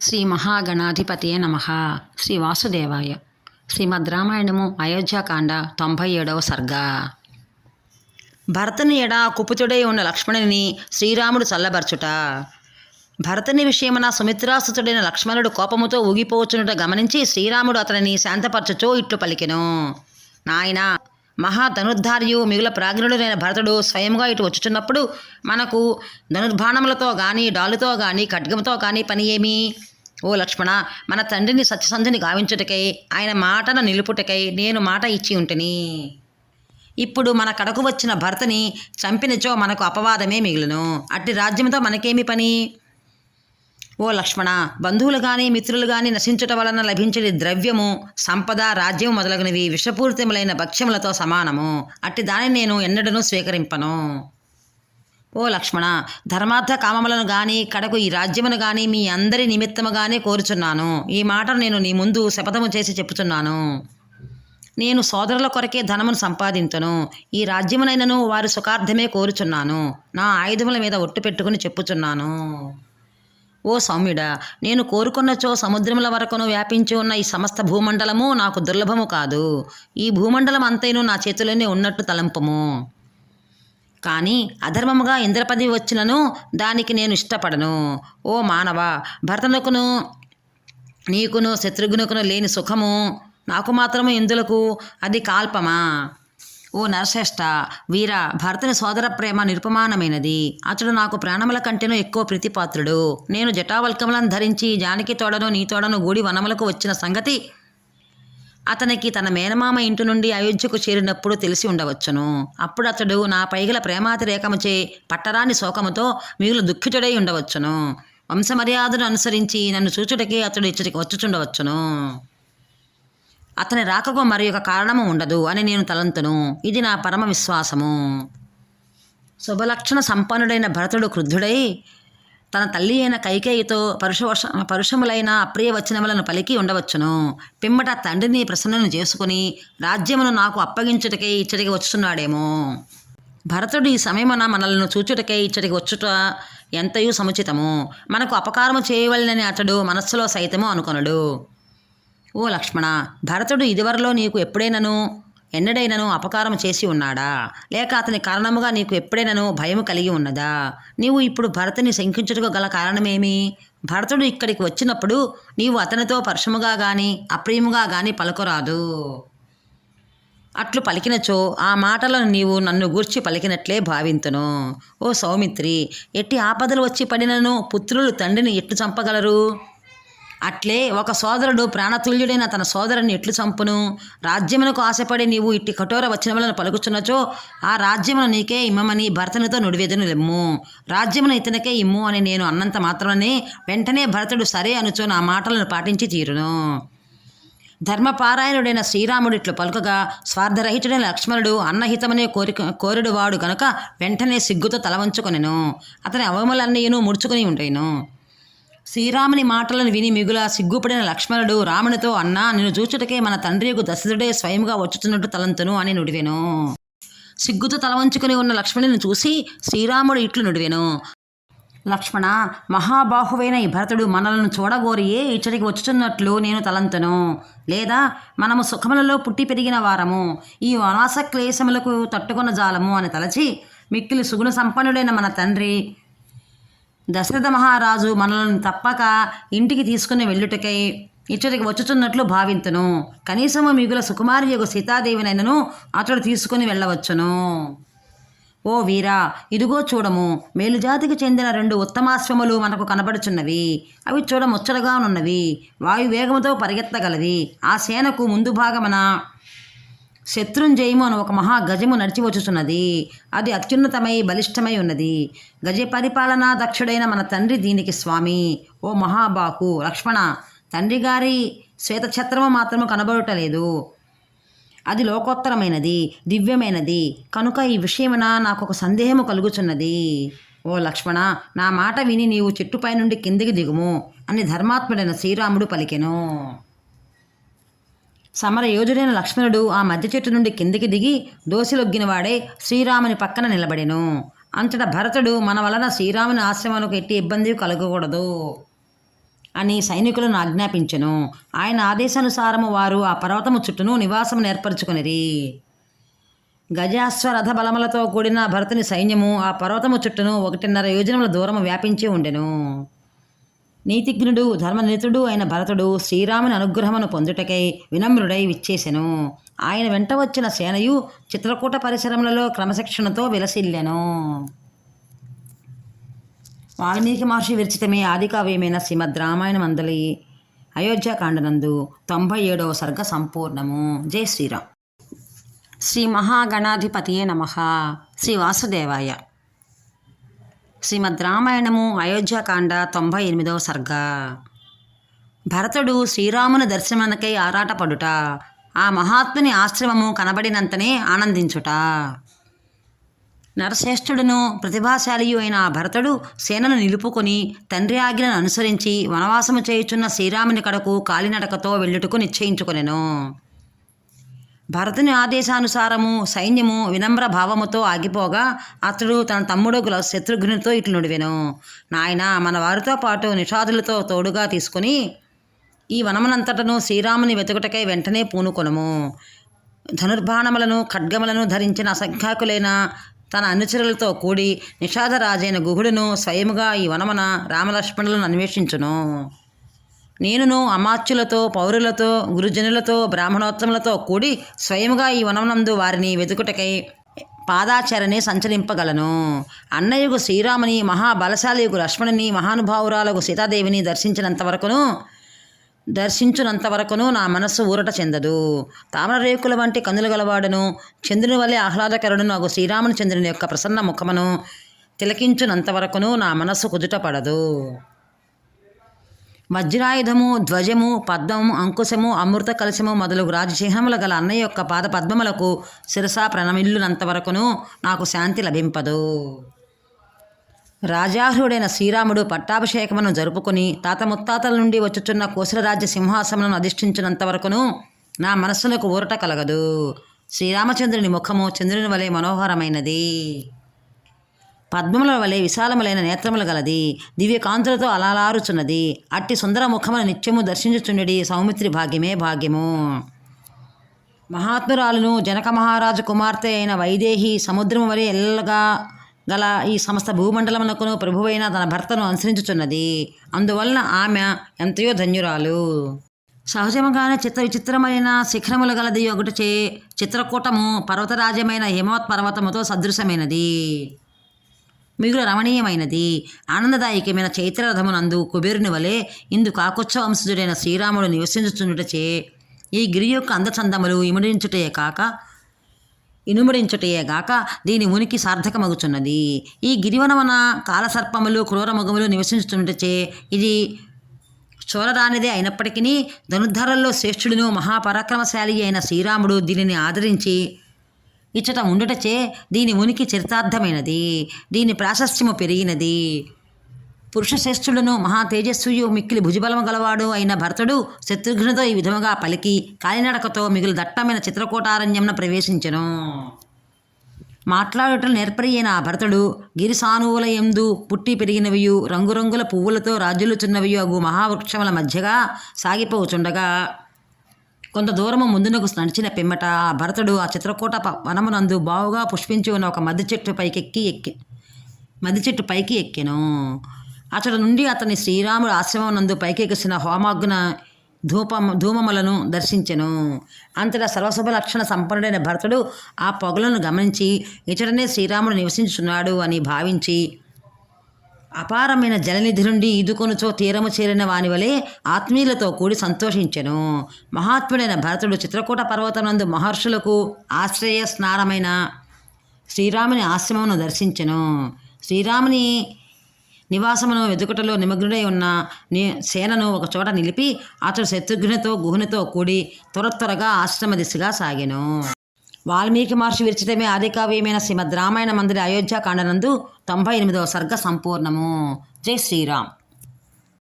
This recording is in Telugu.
శ్రీ మహాగణాధిపతియే నమ. శ్రీ వాసుదేవాయ. శ్రీమద్ రామాయణము అయోధ్యాకాండ తొంభై ఏడవ సర్గ. భరతని ఎడ కుపుతుడై ఉన్న లక్ష్మణుని శ్రీరాముడు చల్లబరచుట. భరతుని విషయమున సుమిత్రాసుతుడైన లక్ష్మణుడు కోపముతో ఊగిపోవచ్చునుట గమనించి శ్రీరాముడు అతనిని శాంతపరచుచో ఇట్లు పలికెను. నాయనా మహా ధనుర్ధార్యు మిగుల ప్రాజ్ఞుడైన భరతుడు స్వయంగా ఇటు వచ్చుచున్నప్పుడు మనకు ధనుర్బాణములతో కానీ డాలుతో కానీ ఖడ్గంతో కానీ పని ఏమి? ఓ లక్ష్మణ మన తండ్రిని సత్యసంధిని గావించుటకై ఆయన మాటను నిలుపుటకై నేను మాట ఇచ్చి ఉంటని. ఇప్పుడు మన కడకు వచ్చిన భర్తని చంపినచో మనకు అపవాదమే మిగులును. అట్టి రాజ్యంతో మనకేమి పని? ఓ లక్ష్మణ బంధువులు కానీ మిత్రులు కానీ నశించుట వలన లభించే ద్రవ్యము సంపద రాజ్యం మొదలగునవి విషపూరితములైన భక్ష్యములతో సమానము. అట్టి దానిని నేను ఎన్నడనూ స్వీకరింపను. ఓ లక్ష్మణ ధర్మార్థ కామములను గాని కడకు ఈ రాజ్యమును గాని మీ అందరి నిమిత్తముగానే కోరుచున్నాను. ఈ మాటను నేను నీ ముందు శపథము చేసి చెప్పుచున్నాను. నేను సోదరుల కొరకే ధనమును సంపాదించను ఈ రాజ్యమునైనను వారి సుఖార్థమే కోరుచున్నాను. నా ఆయుధముల మీద ఒట్టు పెట్టుకుని చెప్పుచున్నాను. ఓ సౌమ్యుడా నేను కోరుకున్నచో సముద్రముల వరకును వ్యాపించి ఉన్న ఈ సమస్త భూమండలము నాకు దుర్లభము కాదు. ఈ భూమండలం అంతైను నా చేతిలోనే ఉన్నట్టు తలంపము. కానీ అధర్మముగా ఇంద్రపది వచ్చినను దానికి నేను ఇష్టపడను. ఓ మానవ భరతనుకును నీకును శత్రుఘ్నుకును లేని సుఖము నాకు మాత్రము ఇందులకు అది కాల్పమా? ఓ నరశ్రేష్ట వీర భరతుని సోదర ప్రేమ నిరుపమానమైనది. అతడు నాకు ప్రాణముల కంటేనూ ఎక్కువ ప్రీతిపాత్రుడు. నేను జటావల్కములను ధరించి జానకి తోడను నీ తోడను గూడి వనములకు వచ్చిన సంగతి అతనికి తన మేనమామ ఇంటి నుండి అయోధ్యకు చేరినప్పుడు తెలిసి ఉండవచ్చును. అప్పుడు అతడు నా పైగల ప్రేమాతిరేకముచే పట్టరాని శోకముతో మిగులు దుఃఖితుడై ఉండవచ్చును. వంశమర్యాదను అనుసరించి నన్ను చూచుటకే అతడు ఇచ్చటికి వచ్చుచుండవచ్చును. అతని రాకకు మరి ఒక కారణము ఉండదు అని నేను తలంతును. ఇది నా పరమ విశ్వాసము. శుభలక్షణ సంపన్నుడైన భరతుడు క్రుద్ధుడై తన తల్లి అయిన కైకేయితో పరుషవశ పరుషములైన అప్రియ వచనములను పలికి ఉండవచ్చును. పిమ్మట తండ్రిని ప్రసన్నను చేసుకుని రాజ్యమును నాకు అప్పగించుటకే ఇచ్చటికి వచ్చుతున్నాడేమో భరతుడు ఈ సమయమున మనలను చూచుటకే ఇచ్చటికి వచ్చుట ఎంతయూ సముచితము. మనకు అపకారము చేయవలనని అతడు మనస్సులో సైతము అనుకొనడు. ఓ లక్ష్మణ భరతుడు ఇదివరలో నీకు ఎప్పుడైనను ఎన్నడైనను అపకారం చేసి ఉన్నాడా? లేక అతని కారణముగా నీకు ఎప్పుడైనను భయం కలిగి ఉన్నదా? నీవు ఇప్పుడు భరతుని శంకించుటకు గల కారణమేమి? భరతుడు ఇక్కడికి వచ్చినప్పుడు నీవు అతనితో పరుషముగా గాని అప్రియముగా గాని పలుకురాదు. అట్లు పలికినచో ఆ మాటలను నీవు నన్ను గూర్చి పలికినట్లే భావింతును. ఓ సౌమిత్రి ఎట్టి ఆపదలు వచ్చి పడినను పుత్రులు తండ్రిని ఎట్లు చంపగలరు? అట్లే ఒక సోదరుడు ప్రాణతుల్యుడైన తన సోదరుని ఎట్లు చంపును? రాజ్యమునకు ఆశపడి నీవు ఇట్టి కఠోర వచనములను పలుకుచున్నచో ఆ రాజ్యమును నీకే ఇమ్మమని భరతునితో నుడివేదను లెమ్ము. రాజ్యమును ఇతనికే ఇమ్ము అని నేను అన్నంత మాత్రమే వెంటనే భరతుడు సరే అనుచో నా మాటలను పాటించి తీరును. ధర్మపారాయణుడైన శ్రీరాముడు ఇట్లు పలుకగా స్వార్థరహితుడైన లక్ష్మణుడు అన్నహితమనే కోరిక కోరుడు వాడు గనుక వెంటనే సిగ్గుతో తల వంచుకొనెను అతని అవములన్నీయును ముడుచుకుని ఉండేను. శ్రీరాముని మాటలను విని మిగుల సిగ్గుపడిన లక్ష్మణుడు రామునితో అన్నా నిన్ను చూచుటకే మన తండ్రియకు దశరథుడే స్వయంగా వచ్చుతున్నట్టు తలంతును అని నుడివెను. సిగ్గుతో తల వంచుకుని ఉన్న లక్ష్మణుని చూసి శ్రీరాముడు ఇట్లు నుడివెను. లక్ష్మణ మహాబాహువైన ఈ భరతుడు మనలను చూడగోరియే ఇచ్చటికి వచ్చుచున్నట్లు నేను తలంతను. లేదా మనము సుఖములలో పుట్టి పెరిగిన వారము. ఈ వనాస క్లేశములకు తట్టుకున్న జాలము అని తలచి మిక్కిలి సుగుణ సంపన్నుడైన మన తండ్రి దశరథ మహారాజు మనలను తప్పక ఇంటికి తీసుకుని వెళ్ళుటకై ఇచ్చటికి వచ్చుచున్నట్లు భావింతును. కనీసము మిగుల సుకుమారి యొక్క సీతాదేవినైనను అతడు తీసుకుని వెళ్ళవచ్చును. ఓ వీరా ఇదిగో చూడము మేలుజాతికి చెందిన రెండు ఉత్తమాశ్వములు మనకు కనబడుచున్నవి. అవి చూడ ముచ్చటగానున్నవి వాయువేగముతో పరిగెత్తగలవి. ఆ సేనకు ముందు భాగమన? శత్రుంజయము అని ఒక మహా గజము నడిచి వచ్చుచున్నది అది అత్యున్నతమై బలిష్టమై ఉన్నది. గజ పరిపాలనా దక్షుడైన మన తండ్రి దీనికి స్వామి. ఓ మహాబాకు లక్ష్మణ తండ్రి గారి శ్వేతఛత్రము మాత్రము కనబడటలేదు అది లోకోత్తరమైనది దివ్యమైనది. కనుక ఈ విషయమున నాకు ఒక సందేహము కలుగుచున్నది. ఓ లక్ష్మణ నా మాట విని నీవు చెట్టుపై నుండి కిందికి దిగుము. అని ధర్మాత్ముడైన శ్రీరాముడు పలికెను. సమరయోధుడైన లక్ష్మణుడు ఆ మధ్య చెట్టు నుండి కిందికి దిగి దోసిలొగ్గినవాడే శ్రీరాముని పక్కన నిలబడెను. అంతటా భరతుడు మన వలన శ్రీరాముని ఆశ్రమానికి ఎట్టి ఇబ్బంది కలగకూడదు అని సైనికులను ఆజ్ఞాపించెను. ఆయన ఆదేశానుసారము వారు ఆ పర్వతము చుట్టూను నివాసము ఏర్పరచుకొనిరి. గజాశ్వరథ బలములతో కూడిన భరతుని సైన్యము ఆ పర్వతము చుట్టూను ఒకటిన్నర యోజనముల దూరము వ్యాపించి ఉండెను. నీతిజ్ఞుడు ధర్మనితుడు అయిన భరతుడు శ్రీరాముని అనుగ్రహమును పొందుటకై వినమ్రుడై విచ్చేసెను. ఆయన వెంట వచ్చిన సేనయు చిత్రకూట పరిసరములలో క్రమశిక్షణతో విలసిల్లెను. వాల్మీకి మహర్షి విరచితమే ఆదికావ్యమైన శ్రీమద్ రామాయణ మందలి అయోధ్యాకాండనందు తొంభై ఏడవ సర్గ సంపూర్ణము. జై శ్రీరామ్. శ్రీ మహాగణాధిపతియే నమ. శ్రీ వాసుదేవాయ. శ్రీమద్ రామాయణము అయోధ్యాకాండ తొంభై ఎనిమిదవ సర్గ. భరతుడు శ్రీరాముని దర్శనమునకై ఆరాటపడుట ఆ మహాత్ముని ఆశ్రమము కనబడినంతనే ఆనందించుట. నరశ్రేష్ఠుడును ప్రతిభాశాలియు అయిన ఆ భరతుడు సేనను నిలుపుకొని తండ్రి ఆజ్ఞను అనుసరించి వనవాసము చేయుచున్న శ్రీరాముని కడకు కాలినడకతో వెళ్ళుటకు నిశ్చయించుకొనెను. భరతుని ఆదేశానుసారము సైన్యము వినమ్ర భావముతో ఆగిపోగా అతడు తన తమ్ముడు గుల శత్రుఘ్నునితో ఇట్లు నుడివెను. నాయన మన వారితో పాటు నిషాదులతో తోడుగా తీసుకుని ఈ వనమునంతటను శ్రీరాముని వెతుకుటకై వెంటనే పూనుకొనము. ధనుర్బాణములను ఖడ్గములను ధరించిన అసంఖ్యాకులైన తన అనుచరులతో కూడి నిషాదరాజైన గుహుడును స్వయముగా ఈ వనమన రామలక్ష్మణులను అన్వేషించును. నేనును అమాత్యులతో పౌరులతో గురుజనులతో బ్రాహ్మణోత్తములతో కూడి స్వయముగా ఈ వనమునందు వారిని వెతుకుటకై పాదాచరణి సంచరింపగలను. అన్నయ్యకు శ్రీరాముని మహాబలశాలియుగు లక్ష్మణుని మహానుభావురాలకు సీతాదేవిని దర్శించినంత వరకును దర్శించునంత వరకును నా మనస్సు ఊరట చెందదు. తామర రేకుల వంటి కన్నులు గలవాడును చంద్రుని వల్లే ఆహ్లాదకరుడు నాకు శ్రీరాముని చంద్రుని యొక్క ప్రసన్న ముఖమును తిలకించునంత వరకును నా మనస్సు కుదుట పడదు. వజ్రాయుధము ధ్వజము పద్మము అంకుశము అమృత కలశము మొదలగు రాజచిహ్నముల గల అన్నయ్య యొక్క పాద పద్మములకు శిరసా ప్రణమిల్లునంత వరకును నాకు శాంతి లభింపదు. రాజార్హుడైన శ్రీరాముడు పట్టాభిషేకమును జరుపుకుని తాత ముత్తాతల నుండి వచ్చుచున్న కోసలరాజ్య సింహాసములను అధిష్ఠించినంత వరకును నా మనస్సులకు ఊరట కలగదు. శ్రీరామచంద్రుని ముఖము చంద్రుని వలె మనోహరమైనది. పద్మముల వలె విశాలములైన నేత్రములు గలది దివ్యకాంతులతో అలలారుచున్నది. అట్టి సుందర ముఖమును నిత్యము దర్శించుచుండడి సౌమిత్రి భాగ్యమే భాగ్యము. మహాత్మురాలును జనక మహారాజు కుమార్తె అయిన వైదేహి సముద్రము వలె ఎల్లగా గల ఈ సమస్త భూమండలమునకును ప్రభువైన తన భర్తను అనుసరించుచున్నది. అందువలన ఆమె ఎంతయో ధన్యురాలు. సహజముగానే చిత్ర విచిత్రమైన శిఖరములు గలది ఒకటిచే చిత్రకూటము పర్వతరాజ్యమైన హిమవత్ పర్వతముతో సదృశమైనది. మిగులు రమణీయమైనది. ఆనందదాయకమైన చైత్రరథమునందు కుబేరుని వలె ఇందు కాకొచ్చ వంశజుడైన శ్రీరాముడు నివసించుచుండుటచే. ఈ గిరి యొక్క అందచందములు ఇముడించుటయే కాక ఇనుమడించుటయే గాక దీని ఉనికి సార్థకమగుచున్నది. ఈ గిరివనమన కాలసర్పములు క్రూరమగములు నివసించుతుండచే ఇది చూడరానిదే అయినప్పటికీ ధనుర్ధరల్లో శ్రేష్ఠుడును మహాపరాక్రమశాలి అయిన శ్రీరాముడు దీనిని ఆదరించి ఇచ్చట ఉండుటచే దీని ఉనికి చరితార్థమైనది దీని ప్రాశస్త్యము పెరిగినది. పురుష శ్రేష్ఠులను మహాతేజస్వియు మిక్కిలి భుజబలము గలవాడు అయిన భరతుడు శత్రుఘ్నుతో ఈ విధముగా పలికి కాలినడకతో మిగులు దట్టమైన చిత్రకూటారణ్యంను ప్రవేశించెను. మాట్లాడుటలు నేర్పరి అయిన ఆ భరతుడు గిరి సానువుల ఎందు పుట్టి పెరిగినవియు రంగురంగుల పువ్వులతో రాజులుచున్నవియు అగు మహావృక్షముల మధ్యగా సాగిపోచుండగా కొంత దూరము ముందునకు నడిచిన పిమ్మట ఆ భరతుడు ఆ చిత్రకూట ప- వనమునందు బావుగా పుష్పించి ఉన్న ఒక మద్ది చెట్టు పైకెక్కి ఎక్కి మద్ది చెట్టు పైకి ఎక్కెను. అతడు నుండి అతని శ్రీరాముడు ఆశ్రమం నందు పైకెక్కిసిన హోమాగ్న ధూపం ధూమములను దర్శించెను. అంతటా సర్వశుభ లక్షణ సంపన్నుడైన భరతుడు ఆ పొగలను గమనించి ఇతడనే శ్రీరాముడు నివసించున్నాడు అని భావించి అపారమైన జలనిధి నుండి ఈదుకొనుచో తీరము చేరిన వాని వలె ఆత్మీయులతో కూడి సంతోషించెను. మహాత్ముడైన భరతుడు చిత్రకూట పర్వతనందు మహర్షులకు ఆశ్రయ స్నానమైన శ్రీరాముని ఆశ్రమమును దర్శించెను. శ్రీరాముని నివాసమును వెతుకుటలో నిమగ్నుడై ఉన్న ని సేనను ఒక చోట నిలిపి అతడు శత్రుఘ్నితో గుహునితో కూడి త్వర త్వరగా ఆశ్రమ దిశగా సాగెను. వాల్మీకి మహర్షి విరచితమే ఆదికావ్యమైన శ్రీమద్ రామాయణ మందిర అయోధ్యాకాండనందు తొంభై ఎనిమిదవ సర్గ సంపూర్ణము. జై శ్రీరామ్.